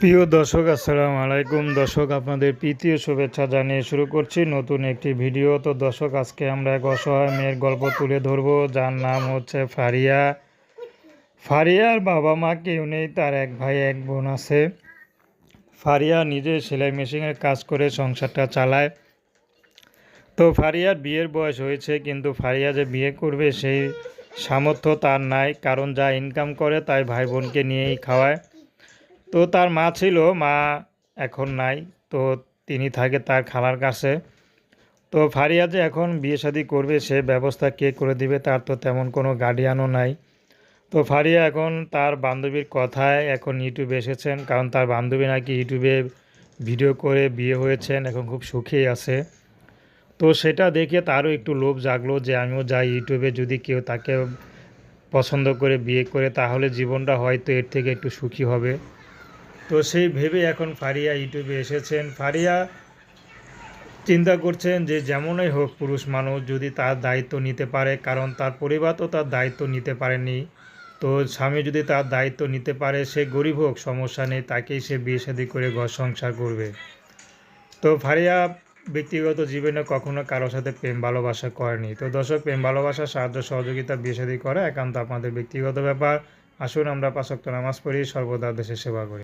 প্রিয় দর্শক, আসসালামু আলাইকুম। দর্শক, আপনাদের প্রীতীয় শুভেচ্ছা জানিয়ে শুরু করছি নতুন একটি ভিডিও। তো দর্শক, আজকে আমরা এক অসহায় মেয়ের গল্প তুলে ধরবো। যার নাম হচ্ছে ফারিয়া। ফারিয়ার বাবা মা কেউ নেই, তার এক ভাই, এক বোন আছে। ফারিয়া নিজে সেলাই মেশিনের কাজ করে সংসারটা চালায়। তো ফারিয়ার বিয়ের বয়স হয়েছে, কিন্তু ফারিয়া যে বিয়ে করবে, সেই সামর্থ্য তার নাই। কারণ যা ইনকাম করে, তাই ভাই বোনকে নিয়েই খাওয়ায়। তো তার মা ছিল, মা এখন নাই। তো তিনি থাকে তার খালার কাছে। তো ফারিয়া যে এখন বিয়ে শাদি করবে, সে ব্যবস্থা কে করে দিবে তার তো তেমন কোনো গার্ডিয়ানও নাই। তো ফারিয়া এখন তার বান্ধবীর কথায় এখন ইউটিউবে এসেছেন, কারণ তার বান্ধবী নাকি ইউটিউবে ভিডিও করে বিয়ে হয়েছেন, এখন খুব সুখেই আছে। তো সেটা দেখে তারও একটু লোভ জাগলো যে আমিও যাই ইউটিউবে যদি কেউ তাকে পছন্দ করে বিয়ে করে, তাহলে জীবনটা হয়তো এর থেকে একটু সুখী হবে। তো সেই ভেবে এখন ফারিয়া ইউটিউবে এসেছেন। ফারিয়া চিন্তা করছেন যে যেমনই হোক পুরুষ মানুষ যদি তার দায়িত্ব নিতে পারে, কারণ তার পরিবার তো তার দায়িত্ব নিতে পারেনি। তো স্বামী যদি তার দায়িত্ব নিতে পারে, সে গরিব হোক, সমস্যা নেই, তাকেই সে বিয়ে শাদি করে ঘর সংসার করবে। তো ফারিয়া ব্যক্তিগত জীবনে কখনো কারোর সাথে প্রেম ভালোবাসা করেনি। তো দর্শক, প্রেম ভালোবাসা, সাহায্য, সহযোগিতা, বিয়ে শাদি করা একান্ত আপনাদের ব্যক্তিগত ব্যাপার। আসুন আমরা পাশক্ত নামাজ পড়ি, সর্বদা দেশের সেবা করি।